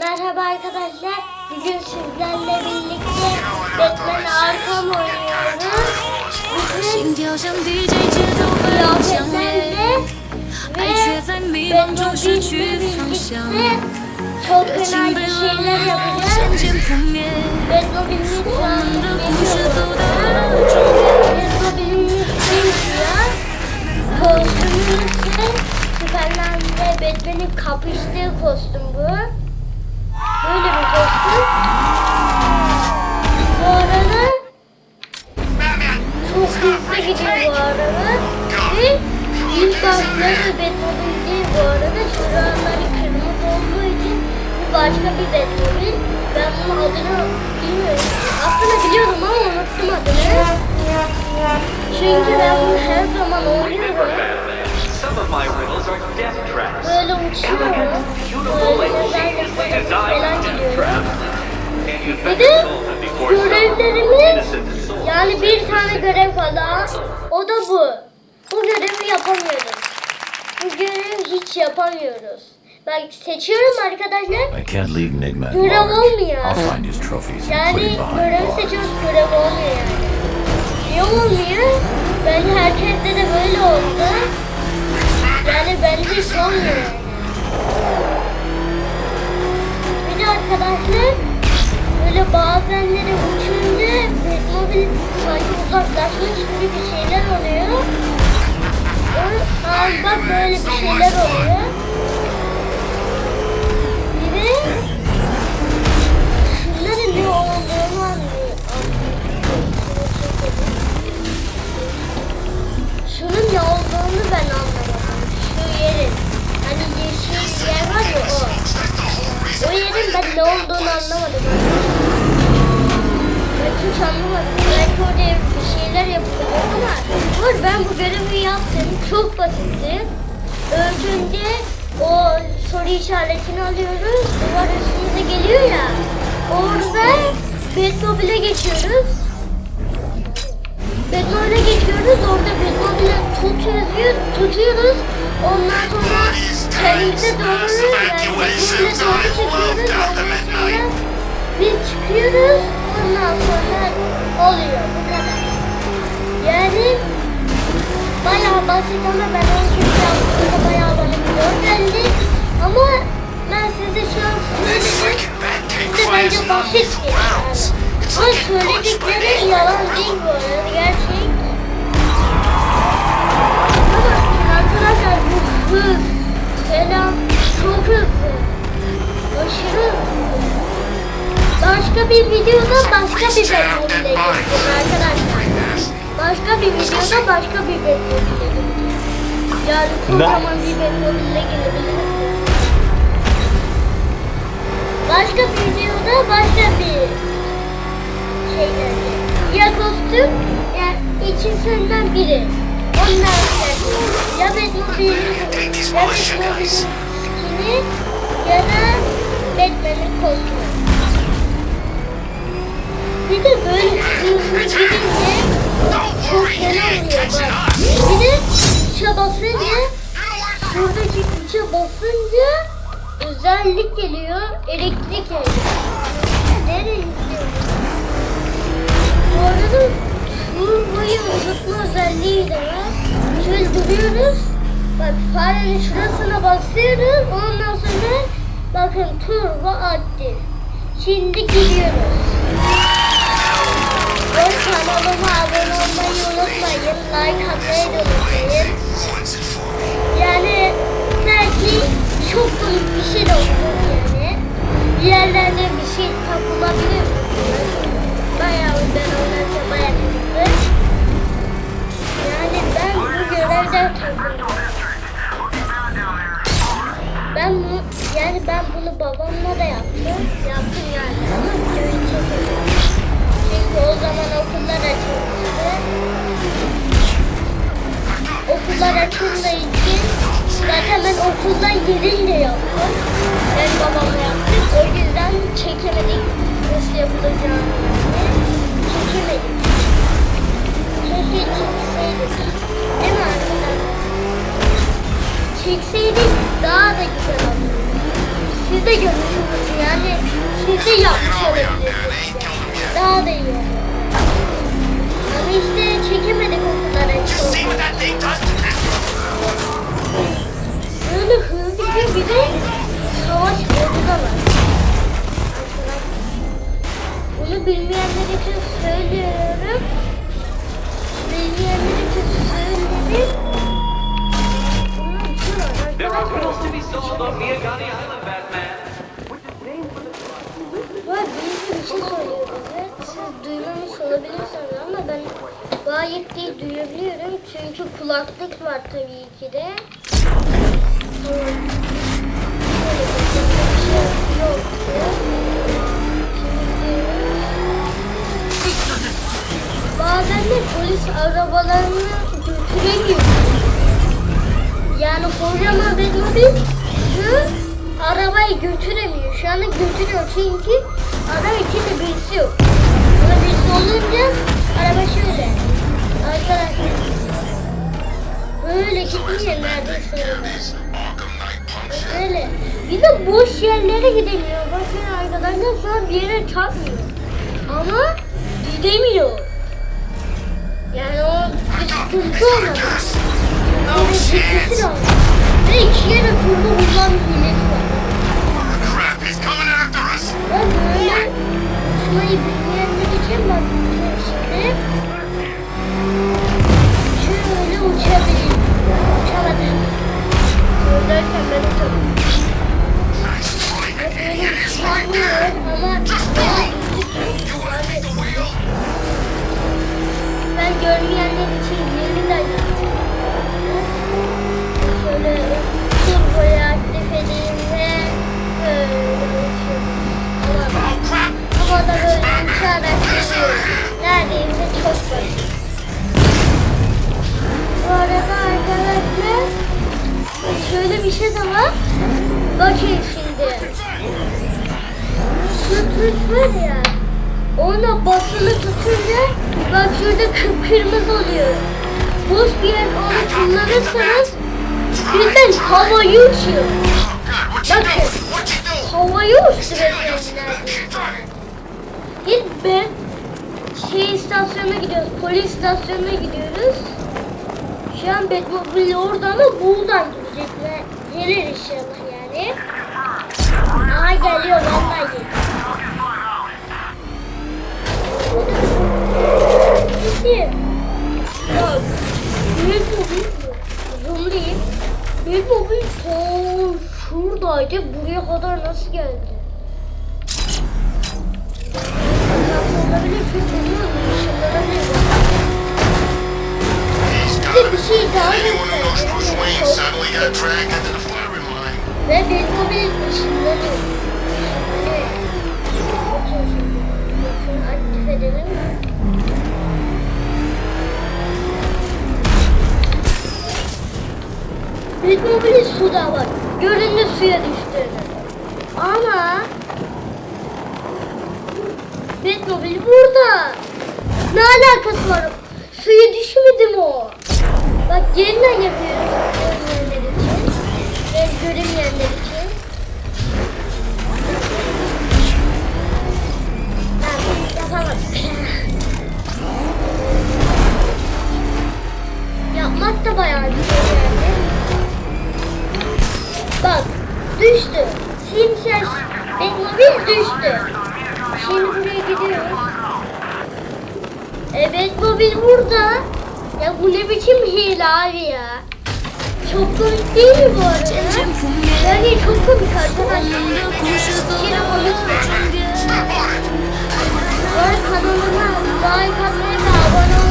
Merhaba arkadaşlar. Bugün sizlerle birlikte Batman Arkham oynuyoruz. Bugün kıyafetlerle ve Batmobile'le birlikte çok önemli şeyler yapacağız. Hızlı gidiyor bu araba. Ve ilk başları Batmobile değil bu arada. Şuraları kırmızı olduğu için bu başka bir Batmobile. Ben bunun adını bilmiyorum. Aslında biliyordum ama unuttum adını. Çünkü ben bunu her zaman oynuyorum. Some of my riddles are death traps. Böyle uçuyorum. Böyle nedenle geniusly falan gidiyorum. Bir de görevlerimiz yani bir tane görev falan. O da bu. Bu görevi yapamıyoruz. Bu görevi hiç yapamıyoruz. Bak seçiyorum arkadaşlar. Görev olmuyor. Yani bars. seçiyoruz görev olmuyor yani. Niye olmuyor? Ben herkeste de böyle oldu. Yani bende hiç olmuyor Sanki uzaklaşmış gibi bir şeyler oluyor. Bak böyle bir şeyler oluyor. Ben bu görevi yaptım. Çok basitti. Önce o soru işaretini alıyoruz. Duvar üstümüze geliyor ya. Orada Batmobile'e geçiyoruz. Batmobile'e geçiyoruz. Orada Batmobile'e tutuyoruz, tutuyoruz. Ondan sonra kendimize doğru yani Batmobile'e doğru çekiyoruz. Ondan sonra biz çıkıyoruz. Ondan sonra oluyor. Bu kadar. Yani basit ama ben onu çok yaptığımda bayağı zor geldi. Ama ben size şu an. Size bence bir yani. Ama söyledikleri yalan değil bu arada gerçek. Ama arkadaşlar bu hız falan çok hızlı. Aşırı hızlı. Başka bir videoda başka bir Batmobile'e gittim arkadaşlar. Başka bir videoda başka bir Batmobile'e gittim. Yani kocaman bir Batmobile'e gelebilirsiniz. Başka bir videoda başka bir şeylerdi. Ya kostüm ya ikisinden biri. Sonra ya Batmobile'in ya Batmobile'in skini ya da Batman'in kostümü. Bir de böyle hızlı Bir de tuşa basınca şuradaki tuşa basınca özellik geliyor, elektrik geliyor. Nereye gidiyoruz? Bu arada turboyu uzatma özelliği de var. Şöyle duruyoruz. Bak farenin şurasına basıyoruz. Ondan sonra bakın turbo aktif. Şimdi gidiyoruz. Ve kanalıma abone olmayı Ben bu, yani ben bunu babamla da yaptım. Yaptım yani ama videoyu çekemedim. Çünkü o zaman okullar açılmıştı. Okullar açıldığı zaten ben okuldan gelince yaptım. Ben babamla yaptım. O yüzden çekemedik nasıl yapılacağını. Çekemedik. Değil mi? Çekseydik daha da güzel olurdu. Siz de görürsünüz Yani siz de yapmış olabilirsiniz. Daha da iyi olur. Ama işte çekemedik o kadar. Böyle hızlıca bir de savaş modu var. Bunu bilmeyenler için söylüyorum. There riddles to be solved on Miyagani Island, Batman. Var bir şey söylüyorum size. Siz duymamış olabilirsiniz ama ben gayet iyi duyabiliyorum. Çünkü kulaklık var tabii ki de. Tamam. Şöyle bazen de polis arabalarını götüremiyor. Yani kocaman bir şu arabayı götüremiyor. Şu anda götürüyor çünkü araba içinde birisi yok. Ama birisi olunca araba şöyle. Arkadaşlar böyle gitmiyor neredeyse. Böyle. Bir de boş yerlere gidemiyor. Bakın arkadaşlar şu bir yere çarpmıyor. Ama gidemiyor. Yani o bir sıkıntı olmadı. Evet, gitmesi lazım. Ve iki yere turda uzan bir hilesi görmeyenler için yeniden. Şöyle turboyu aktif edeyim ve böyle uçuyorum. Ama Oh havada böyle uçarak gidiyorum. Neredeyse çok basit. Bu arada arkadaşlar şöyle bir şey de var. Bakın şimdi. Şu tuş var ya. Ona basılı tutunca bak şurada kıpkırmızı oluyor. Boş bir yer onu kullanırsanız birden havayı uçuyor. Bakın. Keep driving! Git be. Şey istasyonuna gidiyoruz. Polis istasyonuna gidiyoruz. Şu an Batmobile orada ama buradan gidecekler. Gelir inşallah yani. Aha geliyor vallahi geliyor. Gitti. Bak. Büyük mobil zoomlayayım. Büyük mobil ta şuradaydı. Buraya kadar nasıl geldi? Olabilir Bir şey daha. Ve. Işınlanıyor. Bakın şimdi. Bakın aktif edelim. Batmobile suda var. Göründü suya düştüğünü. Ama Batmobile burada. Ne alakası var? Suya düşmedi mi o? Bak yeniden yapıyoruz görmeyenler için ve göremeyenler için. Burada. Ya bu ne biçim hile abi ya. Çok komik değil mi bu arada? Yani çok komik arkadaşlar. Yine it! Bu arada kanalıma like